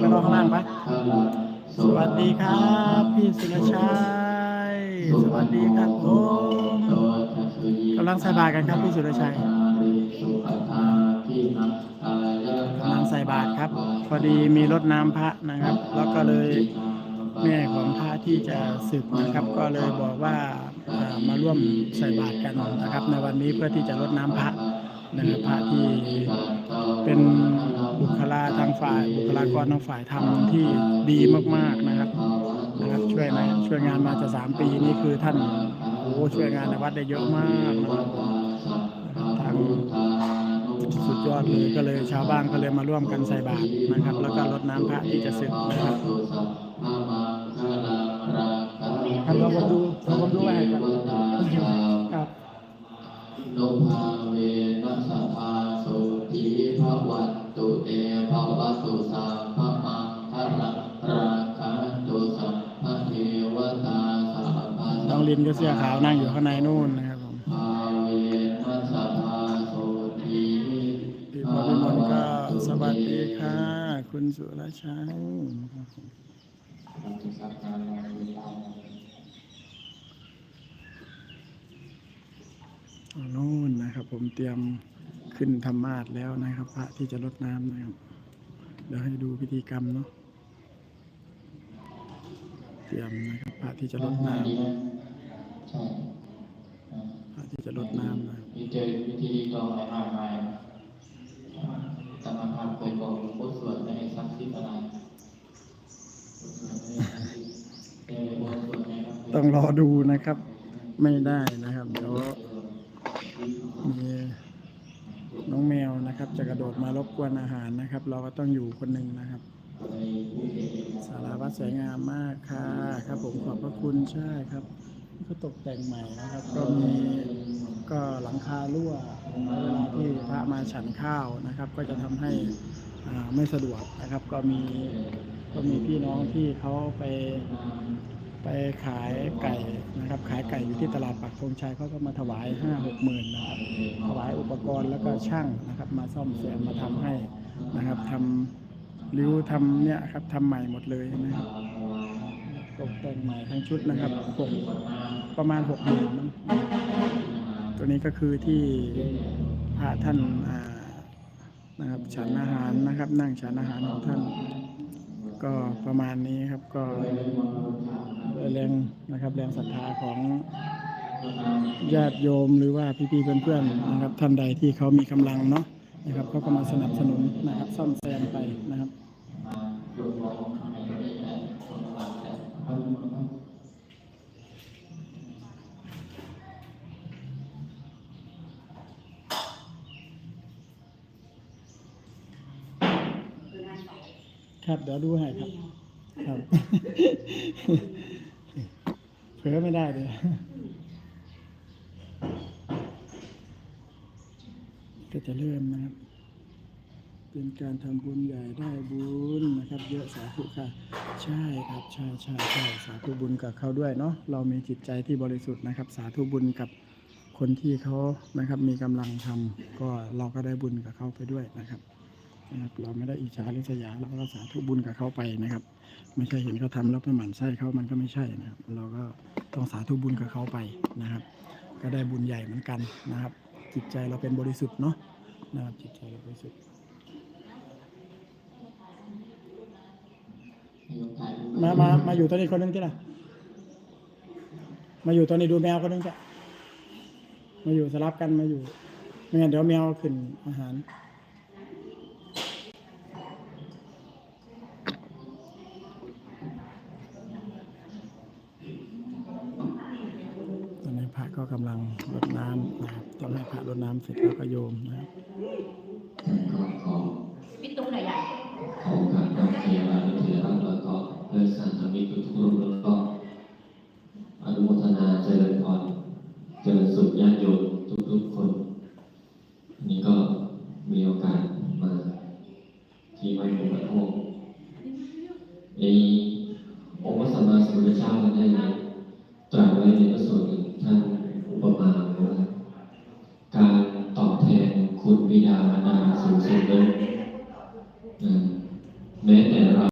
ไปรอข้างล่างไปสวัสดีครับ พี่สุรชัย สวัสดีครับผมกำลังใส่บาตรกันครับพี่สุรชัยกำลังใส่บาตรครับ พอดีมีรถน้ำพระนะครับ แล้วก็เลยแม่ของพระที่จะศึกนะครับ ก็เลยบอกว่ามาร่วมใส่บาตรกันนะครับ ในวันนี้เพื่อที่จะรดน้ำพระนะครับพระที่เป็น ฝ่ายบุคลากรทางฝ่ายธรรมที่ดีมากๆนะครับนะครับช่วยนะช่วยงานมาจะสามปีนี่คือท่านโอ้ช่วยงานในวัดได้เยอะมากนะครับทางสุดยอดเลยก็เลยชาวบ้านก็เลยมาร่วมกันใส่บาตรนะครับ แล้วก็รดน้ำพระที่จะศึกนะครับครับเราผมดูเราผมดูไว้ให้ครับครับโนภาเวนัสสะภาสุขีภวันตุเตภว ตุสัพพมังคารังราคันตุสัพพะเทวตาสัพพะน้องลินก็เสื้อขาวนั่งอยู่ข้างในนู่นนะครับผมภาเวนัสสะภาสุขีพี่พอพี่มนต์ก็สวัสดีค่ะ คุณสุรชัยอ๋อนู่นนะครับ ผมเตรียมขึ้นธรรมาสน์แล้วนะครับ พระที่จะรดน้ำนะครับ เดี๋ยวให้ดูพิธีกรรมเนาะเตรียมนะครับพระที่จะรดน้ใช่ำพระที่จะรดน้ำนะครับมีเจอวิธีกรองอะไรมากมายกรรมฐานเคยบอกหลวงพ่อสวดไม่ให้ซักซิดอะไรเออบอกสวดไหมครับต้องรอดูนะครับ ไม่ได้นะครับเดี๋ยวมีน้องแมวนะครับ จะกระโดมารบกวนอาหารนะครับ เราก็ต้องอยู่คนหนึ่งนะครับสาราวัดสวยงามมากค่ะครับ ผมขอบพระคุณใช่ครับก็ตกแต่งใหม่นะครับ ก็มีก็หลังคารั่วเวลาที่พระมาฉันข้าวนะครับ ก็จะทำให้อ่าไม่สะดวกนะครับ ก็มีก็มีพี่น้องที่เขาไป ไปขายไก่นะครับ ขายไก่อยู่ที่ตลาดปักธงชัยเขาก็มาถวายห้าหกหมื่นนะครับถวายอุปกรณ์แล้วก็ช่างนะครับ มาซ่อมแซมมาทำให้นะครับทำริ้วทำเนี่ยครับทำใหม่หมดเลยนะครับตกแต่งใหม่ทั้งชุดนะครับหกประมาณหกหมื่นตัวนี้ก็คือที่พระท่านนะครับฉันอาหารนะครับ นั่งฉันอาหารของท่าน ก็ประมาณนี้ครับก็ แรงนะครับแรงศรัทธาของญาติโยมหรือว่าพี่ๆเพื่อนๆนะครับท่านใดที่เขามีกำลังเนาะนะครับเขาก็มาสนับสนุนนะครับซ่อมแซมไปนะครับครับเดี๋ยวดูให้ครับ ครับ เผลอไม่ได้เลยก็จะเริ่มนะครับ เป็นการทำบุญใหญ่ได้บุญนะครับ เยอะสาธุค่ะ ใช่ครับใช่ใช่ใช่สาธุบุญกับเขาด้วยเนาะเรามีจิตใจที่บริสุทธิ์นะครับ สาธุบุญกับคนที่เขานะครับ มีกำลังทำก็เราก็ได้บุญกับเขาไปด้วยนะครับ นะครับเราไม่ได้อิจฉาริษยาเราก็สาธุบุญกับเขาไปนะครับ ไม่ใช่เห็นเขาทำแล้วไปหมั่นไส้เขามันก็ไม่ใช่นะครับ เราก็ต้องสาธุบุญกับเขาไปนะครับ ก็ได้บุญใหญ่เหมือนกันนะครับ จิตใจเราเป็นบริสุทธิ์เนาะนะครับจิตใจเราบริสุทธิ์มามามาอยู่ตัวนี้คนนึงที่ไหนมาอยู่ตัวนี้ดูแมวคนนึงจ้ะมาอยู่สลับกันมาอยู่ไม่งั้นเดี๋ยวแมวขึ้นอาหาร ตอนนี้พระ ก็กำลังรดน้ำนะครับต้องให้พระรดน้ำเสร็จแล้วก็โยมนะครับปิดตรงไหนอะข